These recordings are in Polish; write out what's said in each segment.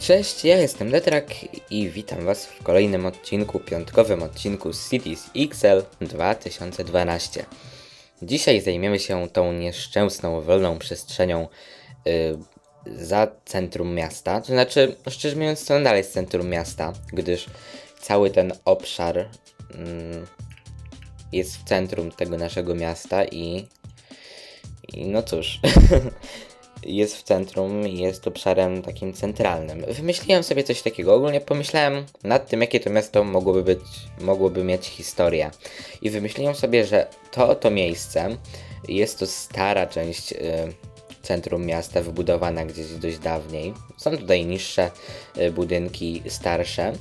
Cześć, ja jestem Letrak i witam Was w kolejnym odcinku, piątkowym odcinku Cities XL 2012. Dzisiaj zajmiemy się tą nieszczęsną, wolną przestrzenią y, za centrum miasta. To znaczy, szczerze mówiąc, to nadal jest centrum miasta, gdyż cały ten obszar mm, jest w centrum tego naszego miasta i, i no cóż, jest w centrum, jest obszarem takim centralnym. Wymyśliłem sobie coś takiego. Ogólnie pomyślałem nad tym, jakie to miasto mogłoby być, mogłoby mieć historię. I wymyśliłem sobie, że to to miejsce jest to stara część y, centrum miasta, wybudowana gdzieś dość dawniej. Są tutaj niższe y, budynki, starsze.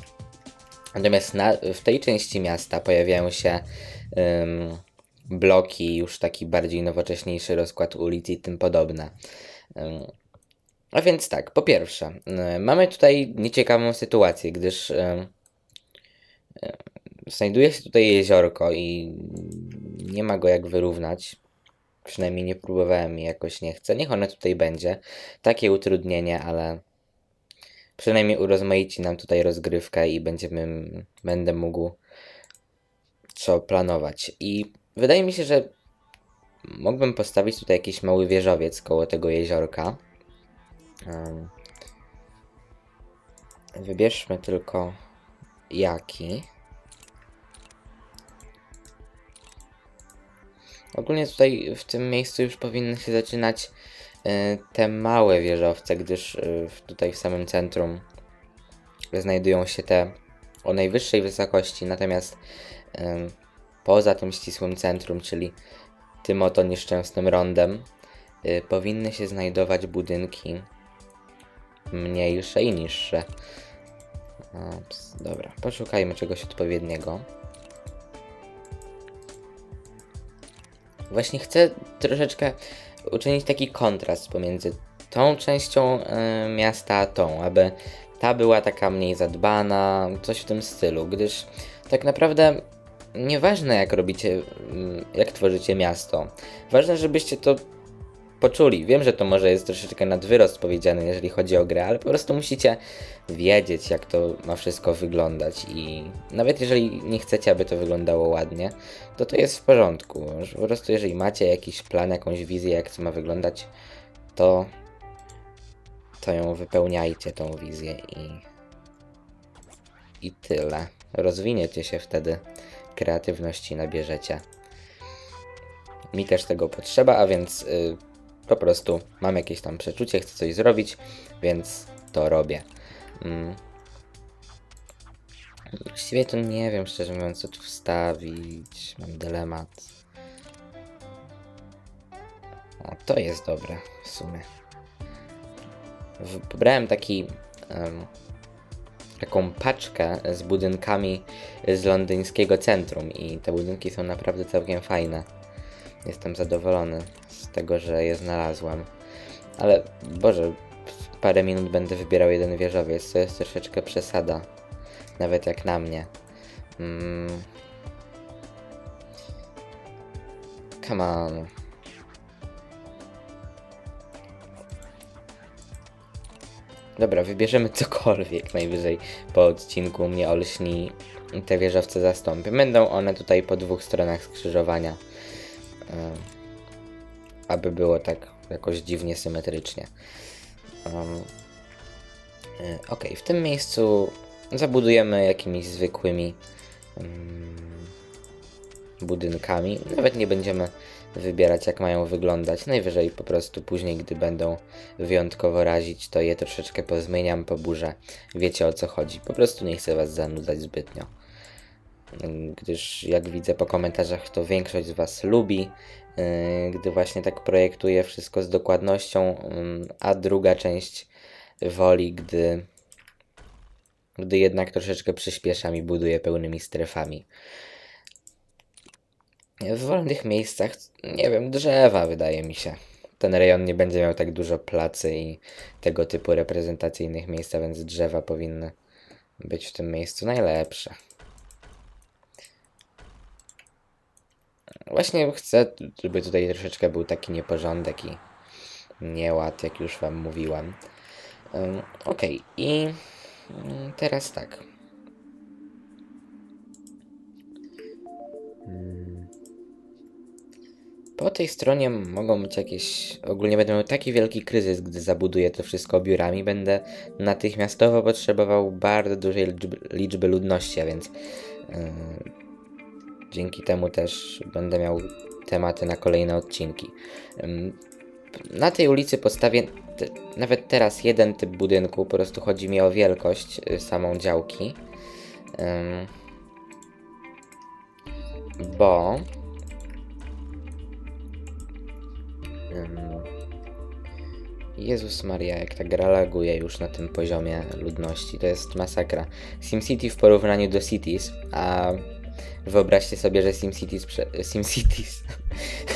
Natomiast na, w tej części miasta pojawiają się bloki, już taki bardziej nowocześniejszy rozkład ulic i tym podobne. A więc tak, po pierwsze, y, mamy tutaj nieciekawą sytuację, gdyż y, y, znajduje się tutaj jeziorko i nie ma go jak wyrównać. Przynajmniej nie próbowałem i jakoś nie chcę. Niech ono tutaj będzie. Takie utrudnienie, ale przynajmniej urozmaici nam tutaj rozgrywkę i będziemy, będę mógł co planować. I wydaje mi się, że mógłbym postawić tutaj jakiś mały wieżowiec koło tego jeziorka. Wybierzmy tylko jaki. Ogólnie tutaj w tym miejscu już powinny się zaczynać e, te małe wieżowce, gdyż e, tutaj w samym centrum znajdują się te o najwyższej wysokości, natomiast poza tym ścisłym centrum, czyli tym oto nieszczęsnym rondem, y, powinny się znajdować budynki mniejsze i niższe. Ups, dobra, poszukajmy czegoś odpowiedniego. Właśnie chcę troszeczkę uczynić taki kontrast pomiędzy tą częścią y, miasta a tą, aby ta była taka mniej zadbana, coś w tym stylu, gdyż tak naprawdę nieważne jak robicie, mm, jak tworzycie miasto, ważne żebyście to poczuli. Wiem, że to może jest troszeczkę nadwyrost powiedziane, jeżeli chodzi o grę, ale po prostu musicie wiedzieć, jak to ma wszystko wyglądać i nawet jeżeli nie chcecie, aby to wyglądało ładnie, to to jest w porządku. Po prostu jeżeli macie jakiś plan, jakąś wizję, jak to ma wyglądać, to to ją wypełniajcie, tą wizję i i tyle. Rozwiniecie się wtedy, kreatywności nabierzecie. Mi też tego potrzeba, a więc y, po prostu mam jakieś tam przeczucie, chcę coś zrobić, więc to robię. Mm. Właściwie to nie wiem, szczerze mówiąc, co tu wstawić. Mam dylemat. O, to jest dobre w sumie. W- Pobrałem taki. Taką paczkę z budynkami z londyńskiego centrum i te budynki są naprawdę całkiem fajne. Jestem zadowolony z tego, że je znalazłem. Ale Boże, w parę minut będę wybierał jeden wieżowiec, to jest troszeczkę przesada. Nawet jak na mnie. Mm. Come on. Dobra, wybierzemy cokolwiek najwyżej po odcinku mnie olśni te wieżowce zastąpię. Będą one tutaj po dwóch stronach skrzyżowania. Em, aby było tak jakoś dziwnie symetrycznie. Um, ok, w tym miejscu zabudujemy jakimiś zwykłymi mm, budynkami. Nawet nie będziemy wybierać, jak mają wyglądać. Najwyżej po prostu później, gdy będą wyjątkowo razić, to je troszeczkę pozmieniam, poburzę. Wiecie o co chodzi. Po prostu nie chcę Was zanudzać zbytnio. Gdyż, jak widzę po komentarzach, to większość z Was lubi, yy, gdy właśnie tak projektuję wszystko z dokładnością, ym, a druga część woli, gdy, gdy jednak troszeczkę przyspieszam i buduję pełnymi strefami. W wolnych miejscach, nie wiem, drzewa wydaje mi się. Ten rejon nie będzie miał tak dużo placy i tego typu reprezentacyjnych miejsc, a więc drzewa powinny być w tym miejscu najlepsze. Właśnie chcę, żeby tutaj troszeczkę był taki nieporządek i nieład, jak już wam mówiłem. Ym, Okej, i teraz tak. Po tej stronie mogą być jakieś. Ogólnie będę miał taki wielki kryzys, gdy zabuduję to wszystko biurami. Będę natychmiastowo potrzebował bardzo dużej liczby, liczby ludności, a więc yy, dzięki temu też będę miał tematy na kolejne odcinki. Ym, na tej ulicy postawię te, nawet teraz jeden typ budynku, po prostu chodzi mi o wielkość y, samą działki. Ym, bo Jezus Maria, jak ta gra laguje już na tym poziomie ludności, to jest masakra. SimCity w porównaniu do Cities, a wyobraźcie sobie, że SimCities. SimCities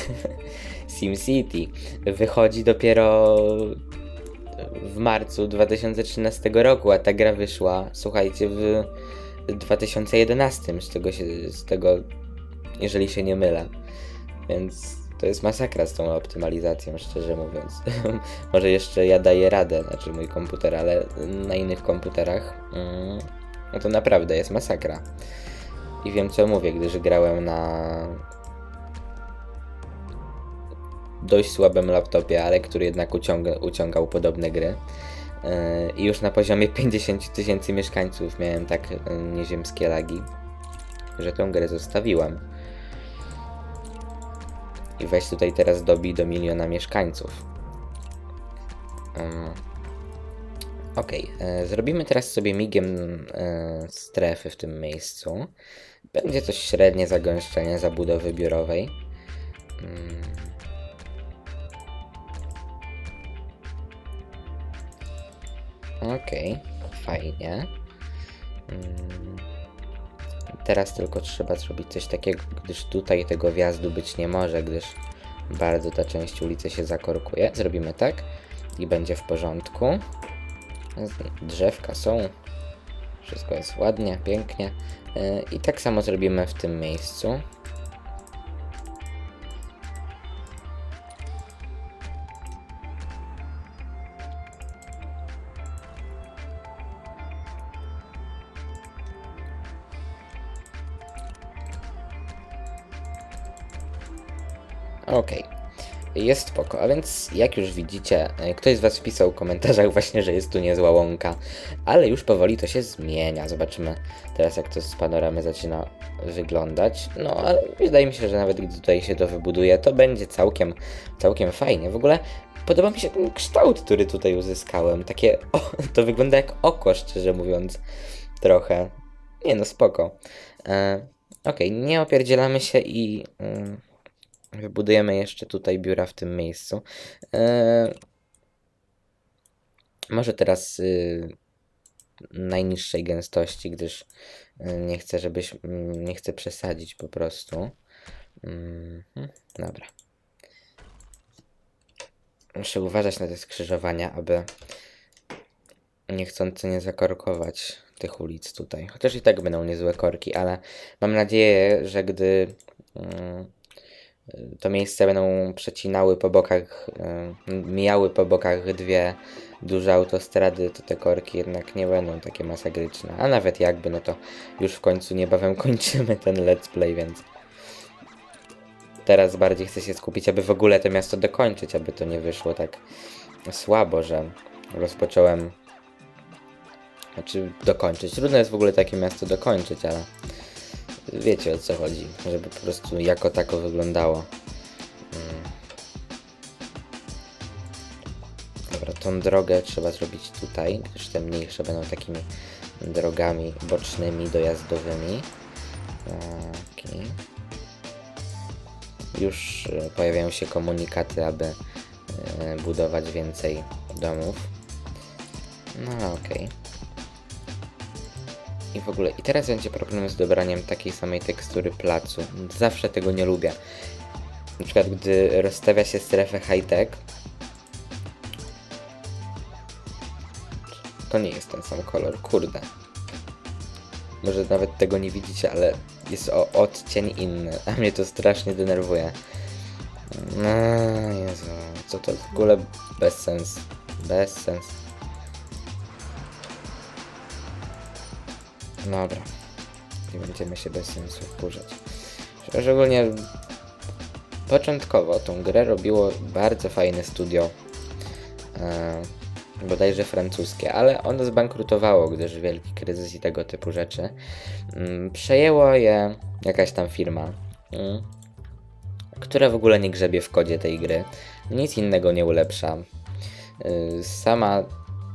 SimCity wychodzi dopiero w marcu 2013 roku, a ta gra wyszła, słuchajcie, w 2011, z tego, się, z tego jeżeli się nie mylę. Więc to jest masakra z tą optymalizacją, szczerze mówiąc. Może jeszcze ja daję radę, znaczy mój komputer, ale na innych komputerach mm, no to naprawdę jest masakra. I wiem co mówię, gdyż grałem na dość słabym laptopie, ale który jednak uciąga, uciągał podobne gry. Yy, I już na poziomie 50 000 tysięcy mieszkańców miałem tak yy, nieziemskie lagi, że tą grę zostawiłem. I weź tutaj teraz dobij do miliona mieszkańców. Yy. Ok, zrobimy teraz sobie migiem yy, strefy w tym miejscu. Będzie to średnie zagęszczenie zabudowy biurowej. Mm. Okej, fajnie. Mm. Teraz tylko trzeba zrobić coś takiego, gdyż tutaj tego wjazdu być nie może, gdyż bardzo ta część ulicy się zakorkuje. Zrobimy tak i będzie w porządku. Drzewka są. Wszystko jest ładnie, pięknie. Yy, I tak samo zrobimy w tym miejscu. Jest spoko, a więc jak już widzicie, e, ktoś z Was wpisał w komentarzach właśnie, że jest tu niezła łąka, ale już powoli to się zmienia. Zobaczymy teraz jak to z panoramy zaczyna wyglądać. No, ale wydaje mi się, że nawet gdy tutaj się to wybuduje, to będzie całkiem, całkiem fajnie. W ogóle podoba mi się ten kształt, który tutaj uzyskałem. Takie, o, to wygląda jak oko, szczerze mówiąc, trochę. Nie no, spoko. E, Okej, nie opierdzielamy się i... mm, Wybudujemy jeszcze tutaj biura w tym miejscu. Eee, może teraz y, najniższej gęstości, gdyż y, nie chcę, żebyś. mm, Nie chcę przesadzić po prostu. Mhm, dobra. Muszę uważać na te skrzyżowania, aby niechcący nie zakorkować tych ulic tutaj. Chociaż i tak będą niezłe korki, ale mam nadzieję, że gdy. mm, to miejsce będą przecinały po bokach, mijały po bokach dwie duże autostrady, to te korki jednak nie będą takie masakryczne. A nawet jakby, no to już w końcu niebawem kończymy ten let's play, więc teraz bardziej chcę się skupić, aby w ogóle to miasto dokończyć, aby to nie wyszło tak słabo, że rozpocząłem znaczy dokończyć. Trudno jest w ogóle takie miasto dokończyć, ale wiecie o co chodzi, żeby po prostu jako tako wyglądało. Mm. Dobra, tą drogę trzeba zrobić tutaj, gdyż te mniejsze będą takimi drogami bocznymi, dojazdowymi. Okej. Już e, pojawiają się komunikaty, aby e, budować więcej domów. No okej. I w ogóle, i teraz będzie problem z dobraniem takiej samej tekstury placu. Zawsze tego nie lubię. Na przykład, gdy rozstawia się strefę high-tech, to nie jest ten sam kolor, kurde. Może nawet tego nie widzicie, ale jest o odcień inny, a mnie to strasznie denerwuje. No, Jezu, co to w ogóle bez sens. Bez sens. Dobra. Nie będziemy się bez sensu wkurzać. Szczególnie początkowo tą grę robiło bardzo fajne studio. E, bodajże francuskie, ale ono zbankrutowało, gdyż wielki kryzys i tego typu rzeczy. Mm, przejęło je jakaś tam firma, mm, która w ogóle nie grzebie w kodzie tej gry. Nic innego nie ulepsza. Y, Sama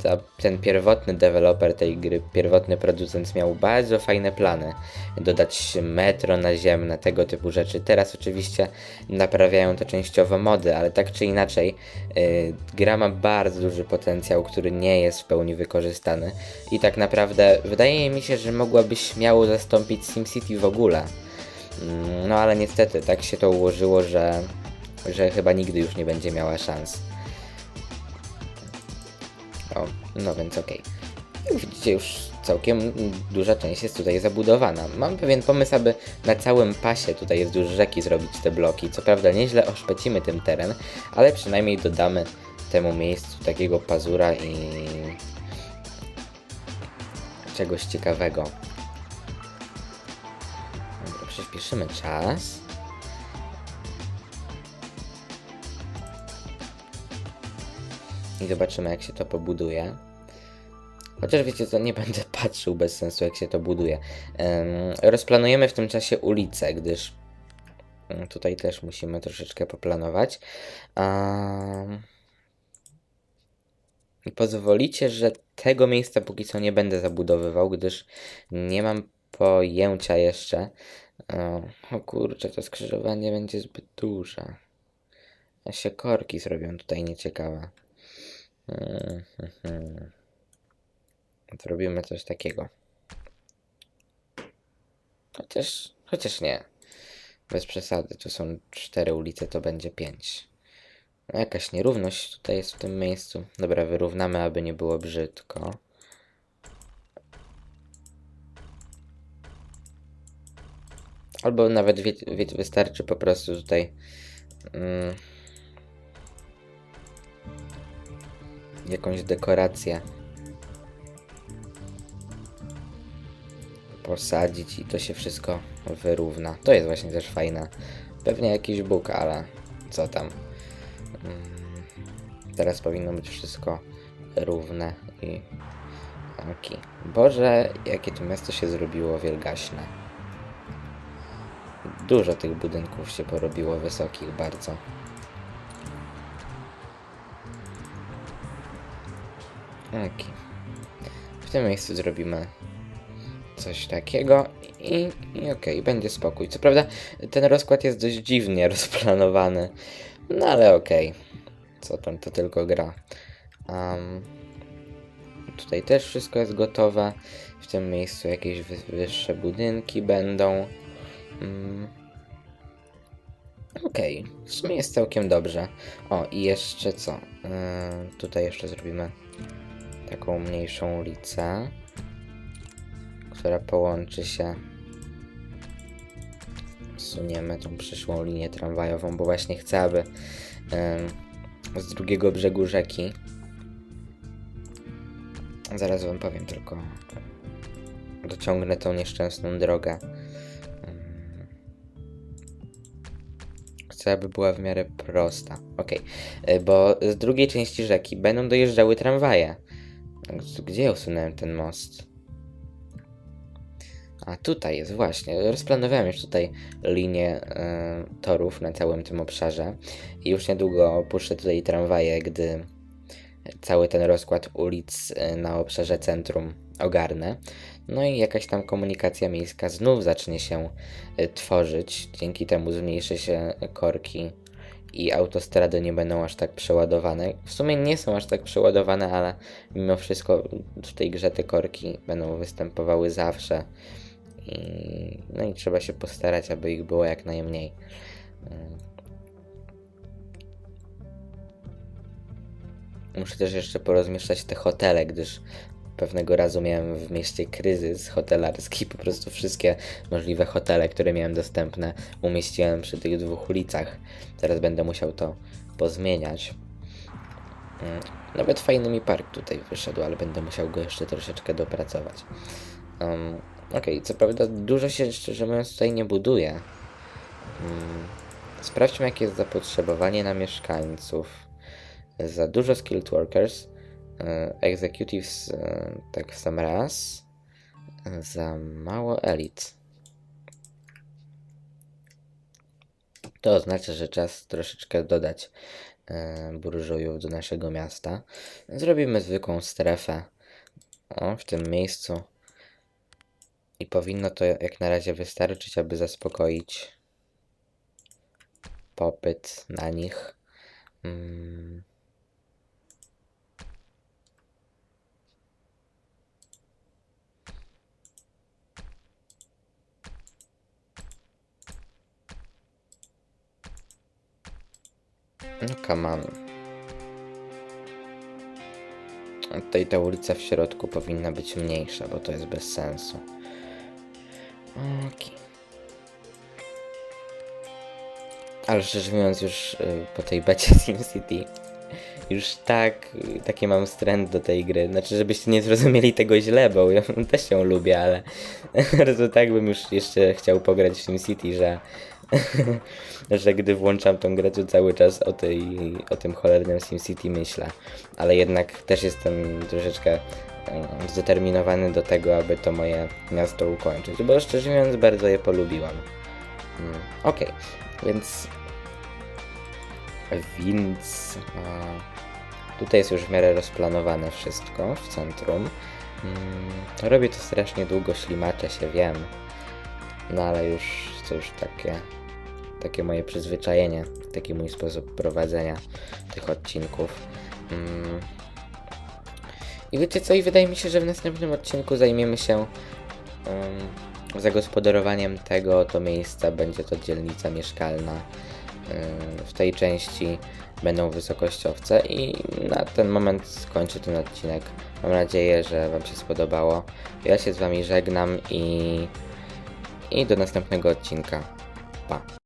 ta, ten pierwotny deweloper tej gry, pierwotny producent miał bardzo fajne plany. Dodać metro naziemne, tego typu rzeczy. Teraz oczywiście naprawiają to częściowo mody, ale tak czy inaczej yy, gra ma bardzo duży potencjał, który nie jest w pełni wykorzystany. I tak naprawdę wydaje mi się, że mogłaby śmiało zastąpić SimCity w ogóle. Mm, No ale niestety tak się to ułożyło, że, że chyba nigdy już nie będzie miała szans. O, no więc okej. Jak widzicie, już całkiem duża część jest tutaj zabudowana. Mam pewien pomysł, aby na całym pasie tutaj wzdłuż rzeki zrobić te bloki. Co prawda nieźle oszpecimy tym teren, ale przynajmniej dodamy temu miejscu takiego pazura i czegoś ciekawego. Dobra, przyspieszymy czas. I zobaczymy jak się to pobuduje. Chociaż wiecie co, nie będę patrzył bez sensu jak się to buduje. Em, rozplanujemy w tym czasie ulicę, gdyż mm, tutaj też musimy troszeczkę poplanować. I pozwolicie, że tego miejsca póki co nie będę zabudowywał, gdyż nie mam pojęcia jeszcze. O kurczę, to skrzyżowanie będzie zbyt duże. A się korki zrobią tutaj nieciekawe. Mm, mhm. Zrobimy coś takiego. Chociaż, chociaż nie. Bez przesady, tu są cztery ulice, to będzie pięć. No, jakaś nierówność tutaj jest w tym miejscu. Dobra, wyrównamy, aby nie było brzydko. Albo nawet wystarczy po prostu tutaj mm, jakąś dekorację posadzić i to się wszystko wyrówna. To jest właśnie też fajne. Pewnie jakiś bóg, ale co tam. Mm, Teraz powinno być wszystko równe i taki. Boże, jakie to miasto się zrobiło wielgaśne. Dużo tych budynków się porobiło wysokich bardzo. Taki. W tym miejscu zrobimy coś takiego i, i okej, będzie spokój. Co prawda ten rozkład jest dość dziwnie rozplanowany, no ale okej. Co tam, to tylko gra. Um, tutaj też wszystko jest gotowe. W tym miejscu jakieś wy wyższe budynki będą. Mm. Okej, w sumie jest całkiem dobrze. O, i jeszcze co? Yy, tutaj jeszcze zrobimy taką mniejszą ulicę, która połączy się. Suniemy tą przyszłą linię tramwajową, bo właśnie chcę, aby em, z drugiego brzegu rzeki. Zaraz wam powiem tylko. Dociągnę tą nieszczęsną drogę. Chcę, aby była w miarę prosta. Okej, y, bo z drugiej części rzeki będą dojeżdżały tramwaje. Gdzie usunąłem ten most? A tutaj jest właśnie. Rozplanowałem już tutaj linię e, torów na całym tym obszarze i już niedługo opuszczę tutaj tramwaje, gdy cały ten rozkład ulic e, na obszarze centrum ogarnę. No i jakaś tam komunikacja miejska znów zacznie się e, tworzyć. Dzięki temu zmniejszy się korki i autostrady nie będą aż tak przeładowane. W sumie nie są aż tak przeładowane, ale mimo wszystko w tej grze te korki będą występowały zawsze. I, no i trzeba się postarać, aby ich było jak najmniej. Muszę też jeszcze porozmieszczać te hotele, gdyż pewnego razu miałem w mieście kryzys hotelarski. Po prostu wszystkie możliwe hotele, które miałem dostępne, umieściłem przy tych dwóch ulicach. Teraz będę musiał to pozmieniać. Mm, Nawet fajny mi park tutaj wyszedł, ale będę musiał go jeszcze troszeczkę dopracować. Um, Okej, co prawda dużo się szczerze mówiąc tutaj nie buduje. Mm, sprawdźmy jakie jest zapotrzebowanie na mieszkańców. Za dużo skilled workers. E, Executives e, tak w sam raz. e, Za mało elit. To oznacza, że czas troszeczkę dodać burżujów do naszego miasta. Zrobimy zwykłą strefę o, w tym miejscu. I powinno to jak na razie wystarczyć, aby zaspokoić popyt na nich. Mm. No come on. Tutaj ta ulica w środku powinna być mniejsza, bo to jest bez sensu. Okej. Ale szczerze mówiąc już y, po tej becie SimCity już tak, y, taki mam wstręt do tej gry. Znaczy, żebyście nie zrozumieli tego źle, bo ja też ją lubię, ale tak bym już jeszcze chciał pograć w SimCity, że że gdy włączam tą grę, to cały czas o, tej, o tym cholernym SimCity myślę. Ale jednak też jestem troszeczkę zdeterminowany do tego, aby to moje miasto ukończyć, bo szczerze mówiąc bardzo je polubiłam. Mm, Okej, więc... Więc... e, Tutaj jest już w miarę rozplanowane wszystko w centrum. Mm, Robię to strasznie długo, ślimaczę się, wiem. No ale już, już takie, takie moje przyzwyczajenie, taki mój sposób prowadzenia tych odcinków. Mm. I wiecie co, i wydaje mi się, że w następnym odcinku zajmiemy się um, zagospodarowaniem tego oto miejsca. Będzie to dzielnica mieszkalna. Ym, w tej części będą wysokościowce i na ten moment skończę ten odcinek. Mam nadzieję, że Wam się spodobało. Ja się z Wami żegnam i, i do następnego odcinka. Pa.